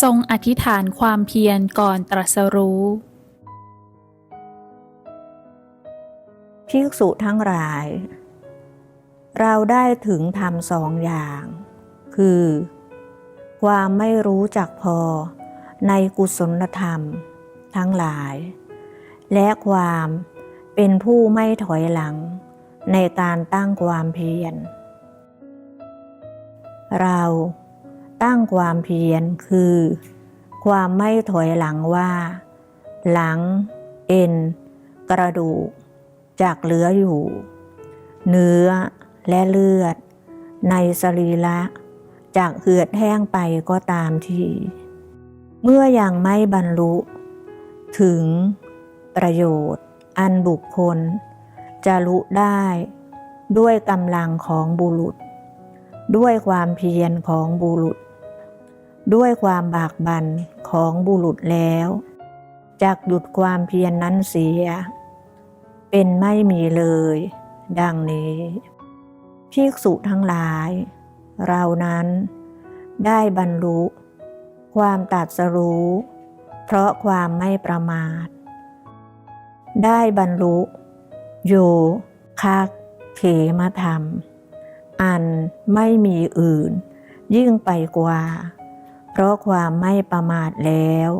ทรงอธิษฐานความเพียรก่อนตรัสรู้ภิกษุทั้งหลาย เราได้ถึงทำสองอย่าง คือ ความไม่รู้จักพอในกุศลธรรม ทั้งหลาย และความเป็นผู้ไม่ถอยหลัง ในการตั้งความเพียรเรา ตั้งความเพียรคือ ความไม่ถอยหลังว่า หลัง เอ็น กระดูกจากเหลืออยู่ เนื้อและเลือด ในสรีระจากเหือดแห้งไปก็ตามที เมื่อยังไม่บรรลุ ถึงประโยชน์อันบุคคล จะรู้ได้ด้วยกำลังของบุรุษ ด้วยความเพียรของบุรุษ ด้วยความบากบั่นของบุรุษแล้วจากหยุดความเพียรนนั้นเสีย เป็นไม่มีเลย ดังนี้ภิกษุทั้งหลาย เรานั้นได้บรรลุ ความตัดสรู้ เพราะความไม่ประมาท ได้บรรลุ โยคักเขมธรรม อันไม่มีอื่น ยิ่งไปกว่า เพราะความไม่ประมาทแล้ว